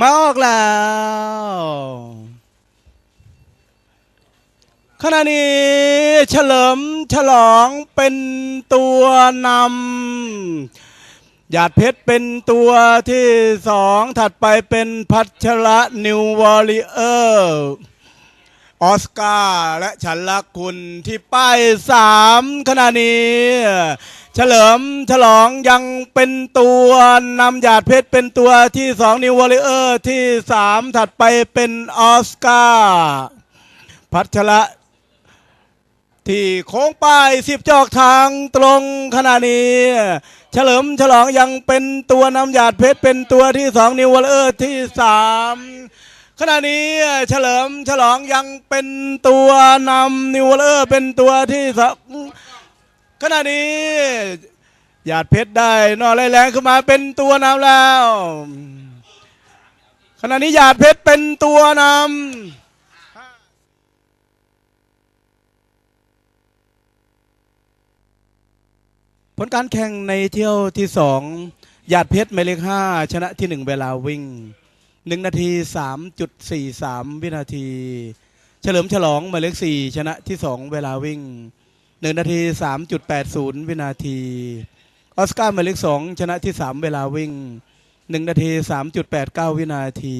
มาออกแล้ว ขณะนี้เฉลิมฉลองเป็นตัวนำหยาดเพชรเป็นตัวที่สองถัดไปเป็นพัชระนิววอลเลอร์ออสการ์และฉันลักคุณที่ป้ายสามขณะนี้ เฉลิมฉลองยังเป็นตัวนำหยาดเพชรเป็นตัวที่สองนิววอลเลอร์ที่สามถัดไปเป็นออสการ์พัชระที่โค้งป้ายสิบจอกทางตรงขณะนี้ เฉลิมฉลองยังเป็นตัวนำหยาดเพชรเป็นตัวที่สองนิววอลเลอร์ที่สามขณะนี้เฉลิมฉลองยังเป็นตัวนำนิววอลเลอร์เป็นตัวที่สอง ขณะนี้หยาดเพชรได้นอไล่แรงขึ้นมาเป็นตัวนำแล้ว ขณะนี้หยาดเพชรเป็นตัวนำผลการแข่งในเที่ยวที่สองหยาดเพชรหมายเลขห้าชนะที่หนึ่งเวลาวิ่งหนึ่งนาทีสามจุดสี่สามวินาที เฉลิมฉลองหมายเลขสี่ชนะที่สองเวลาวิ่ง หนึ่งนาทีสามจุดแปดศูนย์วินาที ออสการ์มาเล็กสองชนะที่สามเวลาวิ่งหนึ่งนาทีสามจุดแปดเก้าวินาที